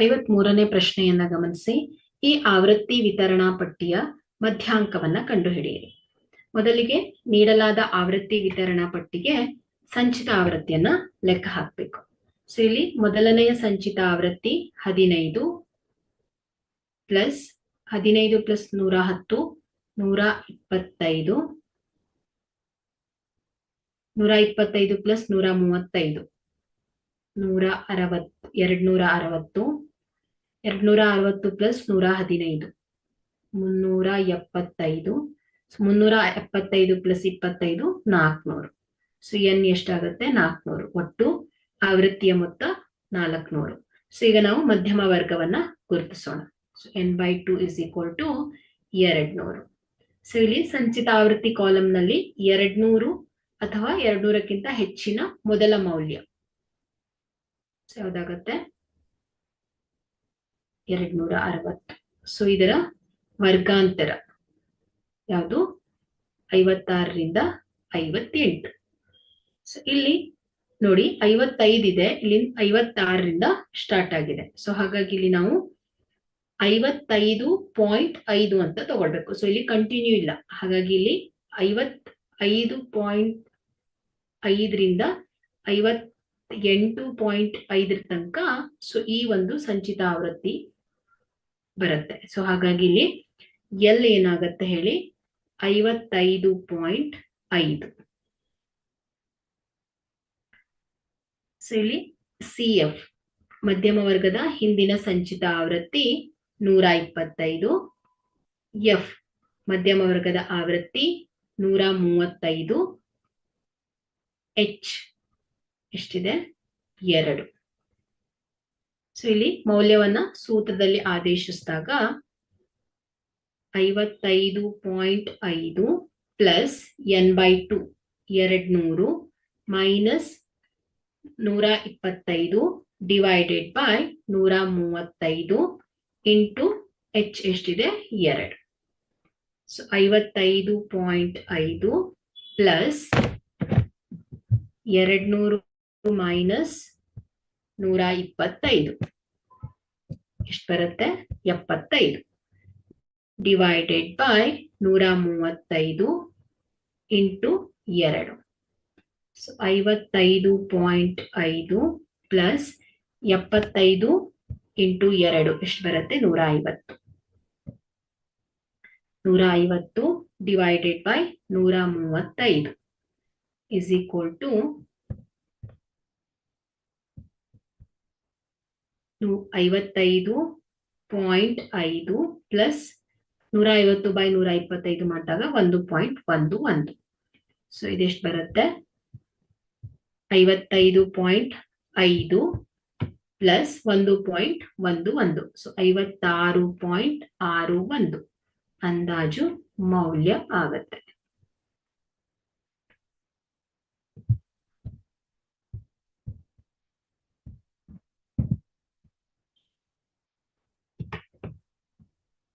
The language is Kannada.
ಐವತ್ ಮೂರನೇ ಪ್ರಶ್ನೆಯನ್ನ ಗಮನಿಸಿ. ಈ ಆವೃತ್ತಿ ವಿತರಣಾ ಪಟ್ಟಿಯ ಮಧ್ಯಾಂಕವನ್ನ ಕಂಡುಹಿಡಿಯಿರಿ. ಮೊದಲಿಗೆ ನೀಡಲಾದ ಆವೃತ್ತಿ ವಿತರಣಾ ಪಟ್ಟಿಗೆ ಸಂಚಿತ ಆವೃತ್ತಿಯನ್ನ ಲೆಕ್ಕ ಹಾಕ್ಬೇಕು. ಸೊ, ಇಲ್ಲಿ ಮೊದಲನೆಯ ಸಂಚಿತ ಆವೃತ್ತಿ ಹದಿನೈದು ಪ್ಲಸ್ ಹದಿನೈದು ಪ್ಲಸ್ ನೂರ ಹತ್ತು, ನೂರ ಇಪ್ಪತ್ತೈದು ನೂರ ಇಪ್ಪತ್ತೈದು ಪ್ಲಸ್ ನೂರ ಮೂವತ್ತೈದು, ನೂರ ಅರವತ್ ಎರಡ್ ನೂರ ಅರವತ್ತು ಎರಡ್ ನೂರ ಅರವತ್ತು ಪ್ಲಸ್ ನೂರ ಹದಿನೈದು ಮುನ್ನೂರ ಎಪ್ಪತ್ತೈದು ಮುನ್ನೂರ ಎಪ್ಪತ್ತೈದು ಪ್ಲಸ್ ಇಪ್ಪತ್ತೈದು, ನಾಲ್ಕುನೂರು. ಸೊ ಎನ್ ಎಷ್ಟಾಗುತ್ತೆ? ನಾಲ್ಕುನೂರು. ಒಟ್ಟು ಆವೃತ್ತಿಯ ಮೊತ್ತ ನಾಲ್ಕುನೂರು. ಸೊ ಈಗ ನಾವು ಮಧ್ಯಮ ವರ್ಗವನ್ನ ಗುರುತಿಸೋಣ. So N by two is equal to ಎರಡ್ನೂರು. ಸೊ ಇಲ್ಲಿ ಸಂಚಿತ ಆವೃತ್ತಿ ಕಾಲಂನಲ್ಲಿ ಎರಡ್ ನೂರು ಅಥವಾ ಎರಡ್ನೂರಕ್ಕಿಂತ ಹೆಚ್ಚಿನ ಮೊದಲ ಮೌಲ್ಯ. ಸೊ ಯಾವ್ದಾಗತ್ತೆ? ಎರಡ್ ನೂರ ಅರವತ್ತು ಸೊ ಇದರ ವರ್ಗಾಂತರ ಯಾವುದು? ಐವತ್ತಾರರಿಂದ ಐವತ್ತೆಂಟು. ಸೊ ಇಲ್ಲಿ ನೋಡಿ ಐವತ್ತೈದು ಇದೆ. ಇಲ್ಲಿ ಐವತ್ತಾರರಿಂದ ಸ್ಟಾರ್ಟ್ ಆಗಿದೆ. ಸೊ ಹಾಗಾಗಿ ಇಲ್ಲಿ ನಾವು ಐವತ್ತೈದು ಪಾಯಿಂಟ್ ಐದು ಅಂತ ತಗೊಳ್ಬೇಕು. ಸೊ ಇಲ್ಲಿ ಕಂಟಿನ್ಯೂ ಇಲ್ಲ. ಹಾಗಾಗಿ ಇಲ್ಲಿ ಐವತ್ ಐದು ಪಾಯಿಂಟ್ ಐದರಿಂದ ಐವತ್ ಎಂಟು ಪಾಯಿಂಟ್ ಐದರ ತನಕ ಸೊ ಈ ಒಂದು ಸಂಚಿತ ಆವೃತ್ತಿ ಬರುತ್ತೆ. ಸೊ ಹಾಗಾಗಿ ಇಲ್ಲಿ ಎಲ್ ಏನಾಗತ್ತೆ ಹೇಳಿ? ಐವತ್ತೈದು ಪಾಯಿಂಟ್ ಐದು. ಸೊ ಇಲ್ಲಿ ಸಿ ಎಫ್ ಮಧ್ಯಮ ವರ್ಗದ ಹಿಂದಿನ ಸಂಚಿತ ಆವೃತ್ತಿ ನೂರ ಇಪ್ಪತ್ತೈದು. ಎಫ್ ಮಧ್ಯಮ ವರ್ಗದ ಆವೃತ್ತಿ ನೂರ ಮೂವತ್ತೈದು. ಎಚ್ ಎಷ್ಟಿದೆ? ಎರಡು. ಸೊ ಇಲ್ಲಿ ಮೌಲ್ಯವನ್ನ ಸೂತ್ರದಲ್ಲಿ ಆದೇಶಿಸಿದಾಗ ಐವತ್ತೈದು ಪಾಯಿಂಟ್ ಐದು ಪ್ಲಸ್ ಎನ್ ಬೈ ಟು ಎರಡ್ ನೂರು ಮೈನಸ್ ನೂರ ಇಪ್ಪತ್ತೈದು ಡಿವೈಡೆಡ್ ಬೈ ನೂರ ಮೂವತ್ತೈದು ಇಂಟು ಎಚ್ ಎಷ್ಟಿದೆ? ಎರಡು. ಸೊ ಐವತ್ತೈದು ಪಾಯಿಂಟ್ ಐದು ಪ್ಲಸ್ ಎರಡ್ನೂರು ಮೈನಸ್ ನೂರ ಇಪ್ಪತ್ತೈದು ಎಷ್ಟು ಬರುತ್ತೆ? ಎಪ್ಪತ್ತೈದು. ಡಿವೈಡೆಡ್ ಬೈ ನೂರ ಮೂವತ್ತೈದು ಇಂಟು ಎರಡು. ಸೊ ಐವತ್ತೈದು ಪಾಯಿಂಟ್ ಐದು ಪ್ಲಸ್ ಎಪ್ಪತ್ತೈದು ಇಂಟು ಎರಡು. ಎಷ್ಟು ಬರುತ್ತೆ? ನೂರ ಐವತ್ತು ನೂರ ಐವತ್ತು ಡಿವೈಡೆಡ್ ಬೈ ನೂರ ಮೂವತ್ತೈದು ಇಸ್ ಈಕ್ವಲ್ ಟು ಐವತ್ತೈದು ಪಾಯಿಂಟ್ ಐದು ಪ್ಲಸ್ ನೂರ ಐವತ್ತು ಬೈ ನೂರ ಇಪ್ಪತ್ತೈದು ಮಾಡಿದಾಗ ಒಂದು ಪಾಯಿಂಟ್ ಒಂದು ಒಂದು. ಸೊ ಇದೆಷ್ಟು ಬರುತ್ತೆ? ಐವತ್ತೈದು ಪಾಯಿಂಟ್ ಐದು ಪ್ಲಸ್ ಒಂದು ಪಾಯಿಂಟ್ ಒಂದು ಒಂದು. ಸೊ ಐವತ್ತಾರು ಪಾಯಿಂಟ್ ಆರು ಒಂದು. ಅಂದಾಜು ಮೌಲ್ಯ ಆಗತ್ತೆ.